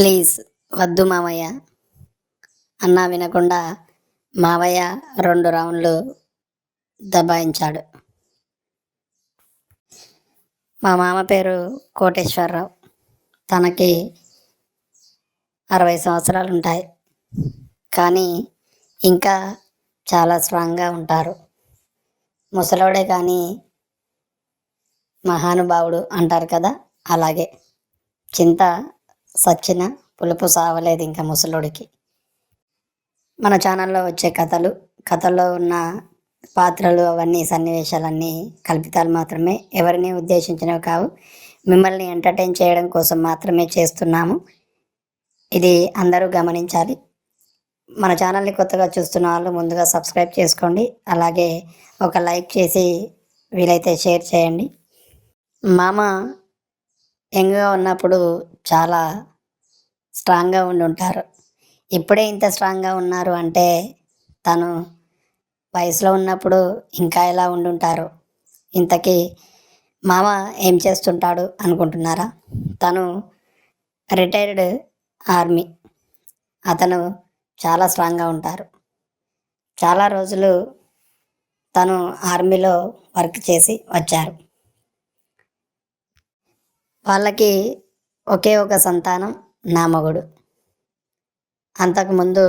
Please వద్దు మావయ్య. అన్నా వినకుండా మావయ్య రెండు రౌండ్లు దబాయించాడు. మా మామ పేరు కోటేశ్వరరావు. తనకి అరవై సంవత్సరాలు ఉంటాయి. కానీ ఇంకా చాలా స్ట్రాంగ్గా ఉంటారు. ముసలోడే కానీ మహానుభావుడు అంటారు కదా అలాగే. చింత సచ్చిన పులుపు సావలేదు ఇంకా ముసలోడికి. మన ఛానల్లో వచ్చే కథలు కథల్లో ఉన్న పాత్రలు అవన్నీ సన్నివేశాలన్నీ కల్పితాలు మాత్రమే. ఎవరిని ఉద్దేశించినవి కావు. మిమ్మల్ని ఎంటర్టైన్ చేయడం కోసం మాత్రమే చేస్తున్నాము. ఇది అందరూ గమనించాలి. మన ఛానల్ని కొత్తగా చూస్తున్న వాళ్ళు ముందుగా సబ్స్క్రైబ్ చేసుకోండి. అలాగే ఒక లైక్ చేసి వీలైతే షేర్ చేయండి. మామ యంగ్గా ఉన్నప్పుడు చాలా స్ట్రాంగ్గా ఉండి ఉంటారు. ఇప్పుడే ఇంత స్ట్రాంగ్గా ఉన్నారు అంటే తను వయసులో ఉన్నప్పుడు ఇంకా ఎలా ఉండుంటారు ఇంతకీ మామ ఏం చేస్తుంటాడు అనుకుంటున్నారా? తను రిటైర్డ్ ఆర్మీ అతను చాలా స్ట్రాంగ్గా ఉంటారు. చాలా రోజులు తను ఆర్మీలో వర్క్ చేసి వచ్చారు. వాళ్ళకి ఒకే ఒక సంతానం నా మగుడు. అంతకుముందు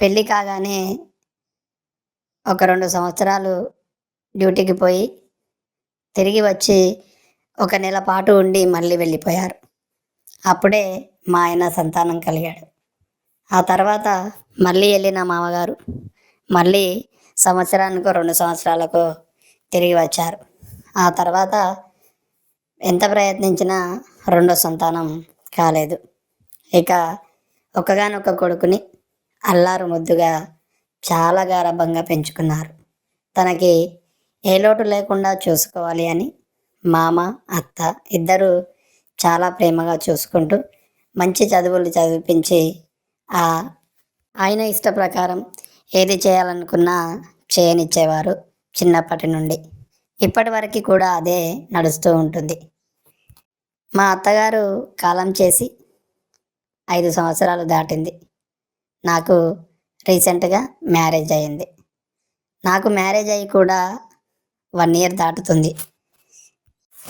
పెళ్ళి కాగానే ఒక రెండు సంవత్సరాలు డ్యూటీకి పోయి తిరిగి వచ్చి ఒక నెల పాటు ఉండి మళ్ళీ వెళ్ళిపోయారు. అప్పుడే మా ఆయన సంతానం కలిగాడు. ఆ తర్వాత మళ్ళీ వెళ్ళిన మామగారు మళ్ళీ సంవత్సరానికి రెండు సంవత్సరాలకు తిరిగి వచ్చారు. ఆ తర్వాత ఎంత ప్రయత్నించినా రెండో సంతానం కాలేదు. ఇక ఒకగానొక కొడుకుని అల్లారు ముద్దుగా చాలా గారభంగా పెంచుకున్నారు. తనకి ఏ లోటు లేకుండా చూసుకోవాలి అని మామ అత్త ఇద్దరు చాలా ప్రేమగా చూసుకుంటూ మంచి చదువులు చదివించి ఆ ఆయన ఇష్ట ప్రకారం ఏది చేయాలనుకున్నా చేయనిచ్చేవారు చిన్నప్పటి నుండి. ఇప్పటివరకు కూడా అదే నడుస్తూ ఉంటుంది. మా అత్తగారు కాలం చేసి ఐదు సంవత్సరాలు దాటింది. నాకు రీసెంట్గా మ్యారేజ్ అయింది. నాకు మ్యారేజ్ అయ్యి కూడా వన్ ఇయర్ దాటుతుంది.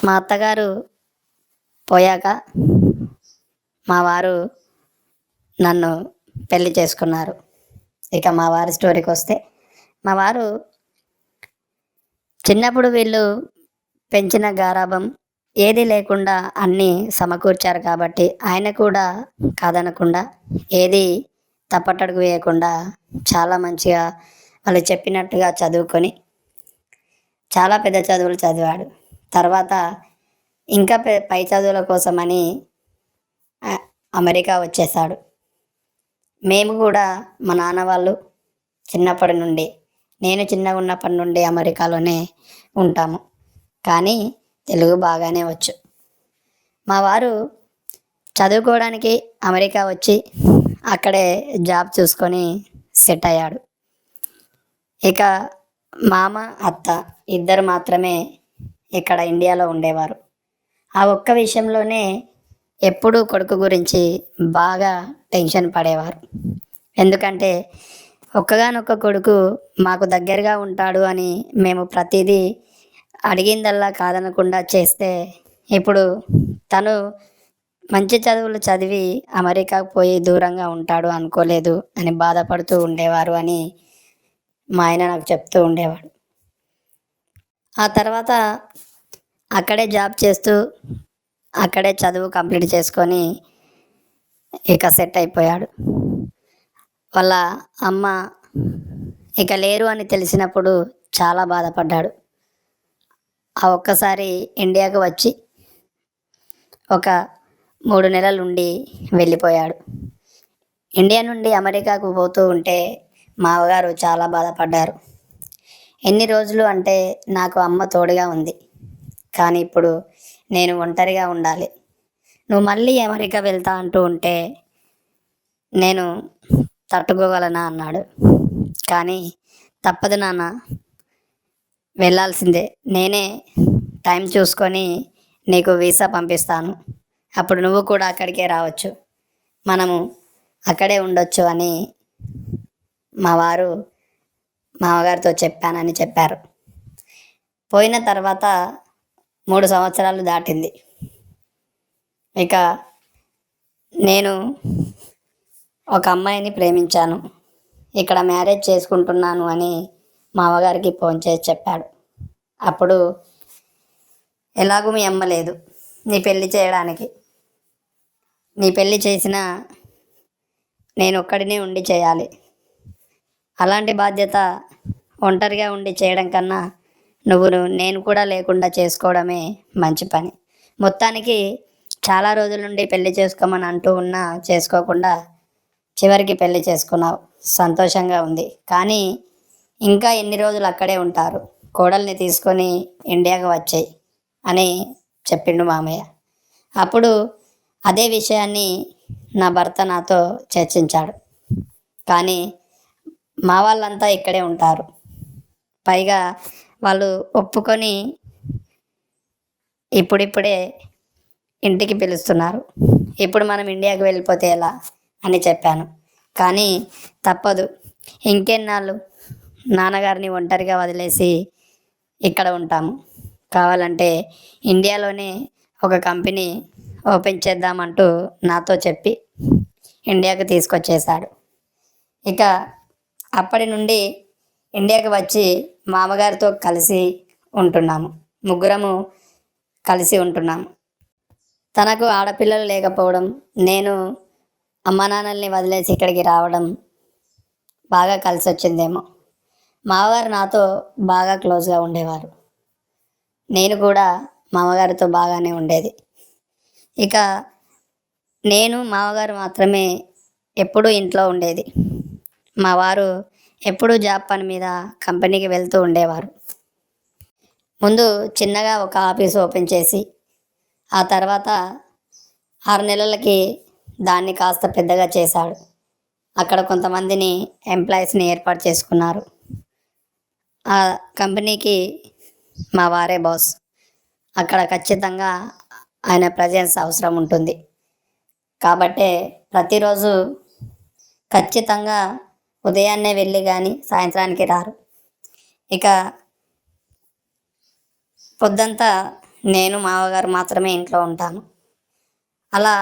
మా అత్తగారు పోయాక మా వారు నన్ను పెళ్ళి చేసుకున్నారు. ఇక మా వారి స్టోరీకి వస్తే మా వారు చిన్నప్పుడు వీళ్ళు పెంచిన గారాభం ఏది లేకుండా అన్నీ సమకూర్చారు కాబట్టి ఆయన కూడా కాదనకుండా ఏది తప్పటడుగు వేయకుండా చాలా మంచిగా వాళ్ళు చెప్పినట్టుగా చదువుకొని చాలా పెద్ద చదువులు చదివాడు. తర్వాత ఇంకా పై చదువుల కోసమని అమెరికా వచ్చేసాడు మేము కూడా మా నాన్న వాళ్ళు చిన్నప్పటి నుండి నేను చిన్నగా ఉన్నప్పటి నుండి అమెరికాలోనే ఉంటాము. కానీ తెలుగు బాగానే వచ్చు. మా వారు చదువుకోవడానికి అమెరికా వచ్చి అక్కడే జాబ్ చూసుకొని సెట్ అయ్యాడు. ఇక మామ అత్త ఇద్దరు మాత్రమే ఇక్కడ ఇండియాలో ఉండేవారు. ఆ ఒక్క విషయంలోనే ఎప్పుడూ కొడుకు గురించి బాగా టెన్షన్ పడేవారు. ఎందుకంటే ఒక్కగానొక్క కొడుకు మాకు దగ్గరగా ఉంటాడు అని మేము ప్రతిదీ అడిగిందల్లా కాదనకుండా చేస్తే ఇప్పుడు తను మంచి చదువులు చదివి అమెరికాకు పోయి దూరంగా ఉంటాడు అనుకోలేదు అని బాధపడుతూ ఉండేవారు అని మా ఆయన నాకు చెప్తూ ఉండేవాడు. ఆ తర్వాత అక్కడే జాబ్ చేస్తూ అక్కడే చదువు కంప్లీట్ చేసుకొని ఇక సెట్ అయిపోయాడు. వాళ్ళ అమ్మ ఇక లేరు అని తెలిసినప్పుడు చాలా బాధపడ్డాడు. ఆ ఒక్కసారి ఇండియాకు వచ్చి ఒక మూడు నెలలు ఉండి వెళ్ళిపోయాడు. ఇండియా నుండి అమెరికాకు పోతూ ఉంటే మావగారు చాలా బాధపడ్డారు. ఎన్ని రోజులు అంటే నాకు అమ్మ తోడుగా ఉంది. కానీ ఇప్పుడు నేను ఒంటరిగా ఉండాలి. నువ్వు మళ్ళీ అమెరికా వెళ్తా అంటూ ఉంటే నేను తట్టుకోగలనా అన్నాడు. కానీ తప్పదు నాన్న. వెళ్ళాల్సిందే. నేనే టైం చూసుకొని నీకు వీసా పంపిస్తాను. అప్పుడు నువ్వు కూడా అక్కడికే రావచ్చు. మనము అక్కడే ఉండొచ్చు అని మా వారు మామగారితో చెప్పానని చెప్పారు. పోయిన తర్వాత మూడు సంవత్సరాలు దాటింది. ఇక నేను ఒక అమ్మాయిని ప్రేమించాను. ఇక్కడ మ్యారేజ్ చేసుకుంటున్నాను అని మామగారికి ఫోన్ చేసి చెప్పాడు. అప్పుడు ఎలాగూ మీ అమ్మ లేదు. నీ పెళ్ళి చేయడానికి. నీ పెళ్ళి చేసినా నేను ఒక్కడినే ఉండి చేయాలి. అలాంటి బాధ్యత ఒంటరిగా ఉండి చేయడం కన్నా నువ్వు నువ్వు- నేను కూడా లేకుండా చేసుకోవడమే మంచి పని. మొత్తానికి చాలా రోజుల నుండి పెళ్ళి చేసుకోమని అంటూ ఉన్నా చేసుకోకుండా చివరికి పెళ్ళి చేసుకున్నావు. సంతోషంగా ఉంది. కానీ ఇంకా ఎన్ని రోజులు అక్కడే ఉంటారు? కోడల్ని తీసుకొని ఇండియాకి వచ్చాయి అని చెప్పిండు మామయ్య. అప్పుడు అదే విషయాన్ని నా భర్త నాతో చర్చించాడు. కానీ మా వాళ్ళంతా ఇక్కడే ఉంటారు. పైగా వాళ్ళు ఒప్పుకొని ఇప్పుడిప్పుడే ఇంటికి పిలుస్తున్నారు. ఇప్పుడు మనం ఇండియాకి వెళ్ళిపోతే ఎలా? అని చెప్పాను. కానీ తప్పదు. ఇంకెన్నాళ్ళు నాన్నగారిని ఒంటరిగా వదిలేసి ఇక్కడ ఉంటాము. కావాలంటే ఇండియాలోనే ఒక కంపెనీ ఓపెన్ చేద్దామంటూ నాతో చెప్పి ఇండియాకి తీసుకొచ్చేశాడు. ఇక అప్పటి నుండి ఇండియాకి వచ్చి మామగారితో కలిసి ఉంటున్నాము. ముగ్గురము కలిసి ఉంటున్నాము. తనకు ఆడపిల్లలు లేకపోవడం నేను అమ్మా నాన్నల్ని వదిలేసి ఇక్కడికి రావడం బాగా కలిసి వచ్చిందేమో మామగారు నాతో బాగా క్లోజ్గా ఉండేవారు. నేను కూడా మామగారితో బాగానే ఉండేది. ఇక నేను మామగారు మాత్రమే ఎప్పుడూ ఇంట్లో ఉండేది. మా వారు ఎప్పుడూ జాబ్ పని మీద కంపెనీకి వెళ్తూ ఉండేవారు. ముందు చిన్నగా ఒక ఆఫీస్ ఓపెన్ చేసి ఆ తర్వాత ఆరు నెలలకి దాన్ని కాస్త పెద్దగా చేశాడు. అక్కడ కొంతమందిని ఎంప్లాయీస్ని ఏర్పాటు చేసుకున్నారు. ఆ కంపెనీకి మా వారే బాస్. అక్కడ ఖచ్చితంగా ఆయన ప్రజెన్స్ అవసరం ఉంటుంది. కాబట్టే ప్రతిరోజు ఖచ్చితంగా ఉదయాన్నే వెళ్ళి కానీ సాయంత్రానికి రారు. ఇక పొద్దంతా నేను మామగారు మాత్రమే ఇంట్లో ఉంటాను. అలా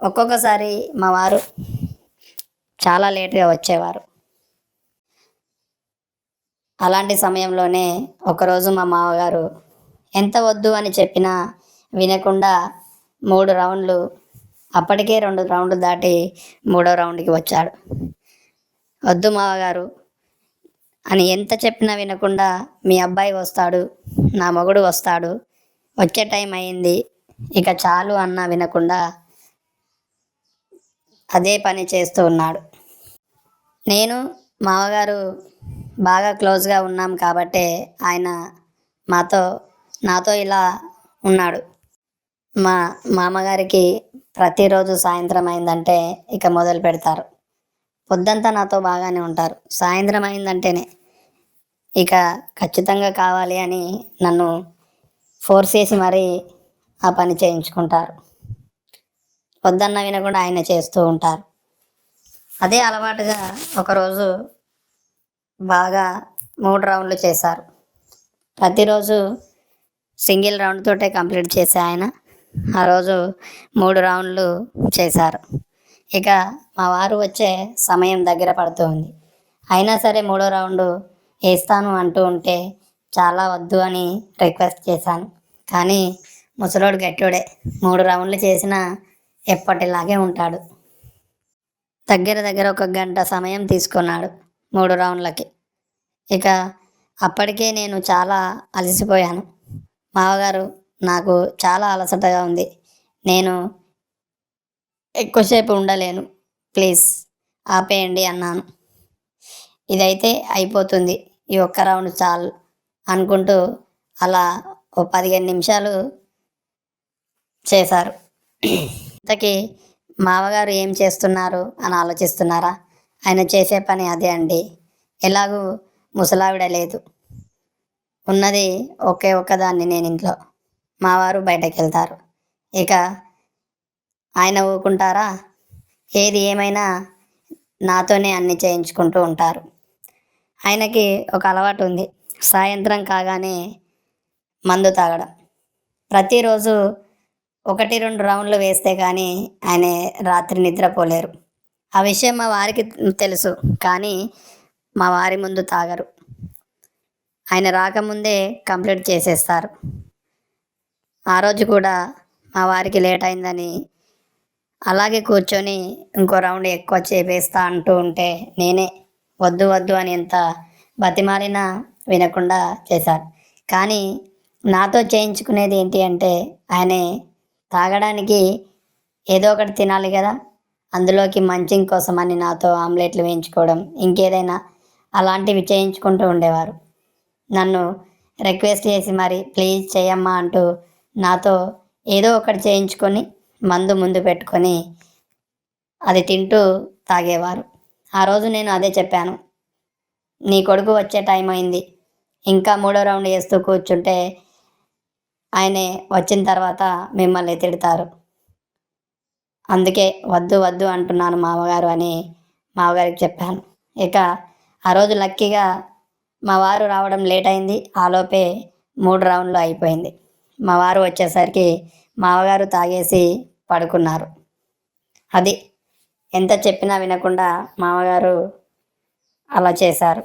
ఒక్కొక్కసారి మా వారు చాలా లేట్గా వచ్చేవారు. అలాంటి సమయంలోనే ఒకరోజు మా మామగారు ఎంత వద్దు అని చెప్పినా వినకుండా మూడు రౌండ్లు అప్పటికే రెండు రౌండ్లు దాటి మూడో రౌండ్కి వచ్చాడు. వద్దు మావగారు అని ఎంత చెప్పినా వినకుండా మీ అబ్బాయి వస్తాడు నా మొగుడు వస్తాడు వచ్చే టైం అయింది ఇక చాలు అన్నా వినకుండా అదే పని చేస్తూ ఉన్నాడు. నేను మామగారు బాగా క్లోజ్గా ఉన్నాం కాబట్టే ఆయన మాతో నాతో ఇలా ఉన్నాడు. మా మామగారికి ప్రతిరోజు సాయంత్రం అయిందంటే ఇక మొదలు పెడతారు. పొద్దంతా నాతో బాగానే ఉంటారు. సాయంత్రం అయిందంటేనే ఇక ఖచ్చితంగా కావాలి అని నన్ను ఫోర్స్ చేసి మరీ ఆ పని చేయించుకుంటారు. వద్దన్న వినకుండా ఆయన చేస్తూ ఉంటారు. అదే అలవాటుగా ఒకరోజు బాగా మూడు రౌండ్లు చేశారు. ప్రతిరోజు సింగిల్ రౌండ్ తోటే కంప్లీట్ చేసే ఆయన. ఆ రోజు మూడు రౌండ్లు చేశారు. ఇక మా వారు వచ్చే సమయం దగ్గర పడుతుంది. అయినా సరే మూడో రౌండ్ వేస్తాను అంటూ ఉంటే చాలా వద్దు అని రిక్వెస్ట్ చేశాను. కానీ ముసలోడు గట్టుడే మూడు రౌండ్లు చేసినా ఎప్పటిలాగే ఉంటాడు. దగ్గర దగ్గర ఒక గంట సమయం తీసుకున్నాడు మూడు రౌండ్లకి. ఇక అప్పటికే నేను చాలా అలసిపోయాను. మావగారు నాకు చాలా అలసటగా ఉంది. నేను ఎక్కువసేపు ఉండలేను. ప్లీజ్ ఆపేయండి అన్నాను. ఇదైతే అయిపోతుంది. ఈ ఒక్క రౌండ్ చాలు అనుకుంటూ అలా ఓ పదిహేను నిమిషాలు చేశారు. ఇంతకీ మామగారు ఏం చేస్తున్నారు అని ఆలోచిస్తున్నారా? ఆయన చేసే పని అదే అండి. ఎలాగూ ముసలావిడ లేదు. ఉన్నది ఒకే ఒక్కదాన్ని నేను ఇంట్లో. మావారు బయటకు వెళ్తారు ఇక ఆయన ఊరుకుంటారా? ఏది ఏమైనా నాతోనే అన్ని చేయించుకుంటూ ఉంటారు. ఆయనకి ఒక అలవాటు ఉంది. సాయంత్రం కాగానే మందు తాగడం. ప్రతిరోజు ఒకటి రెండు రౌండ్లు వేస్తే కానీ ఆయన రాత్రి నిద్రపోలేరు. ఆ విషయం మా వారికి తెలుసు కానీ మా వారి ముందు తాగరు. ఆయన రాకముందే కంప్లీట్ చేసేస్తారు. ఆ రోజు కూడా మా వారికి లేట్ అయిందని అలాగే కూర్చొని ఇంకో రౌండ్ ఎక్కువ చేపేస్తా అంటూ ఉంటే నేనే వద్దు వద్దు అని ఎంత బతిమాలినా వినకుండా చేశారు కానీ నాతో చేయించుకునేది ఏంటి అంటే ఆయనే తాగడానికి ఏదో ఒకటి తినాలి కదా. అందులోకి మంచింగ్ కోసం అని నాతో ఆమ్లెట్లు వేయించుకోవడం ఇంకేదైనా అలాంటివి చేయించుకుంటూ ఉండేవారు. నన్ను రిక్వెస్ట్ చేసి మరి ప్లీజ్ చేయమ్మా అంటూ నాతో ఏదో ఒకటి చేయించుకొని మందు ముందు పెట్టుకొని అది తింటూ తాగేవారు. ఆ రోజు నేను అదే చెప్పాను. నీ కొడుకు వచ్చే టైం అయింది. ఇంకా మూడో రౌండ్ వేస్తూ కూర్చుంటే ఆయనే వచ్చిన తర్వాత మిమ్మల్ని తిడతారు. అందుకే వద్దు వద్దు అంటున్నాను మామగారు అని మామగారికి చెప్పాను. ఇక ఆ రోజు లక్కీగా మా వారు రావడం లేట్ అయింది. ఆలోపే మూడు రౌండ్లు అయిపోయింది. మా వారు వచ్చేసరికి మామగారు తాగేసి పడుకున్నారు. అది ఎంత చెప్పినా వినకుండా మామగారు అలా చేశారు.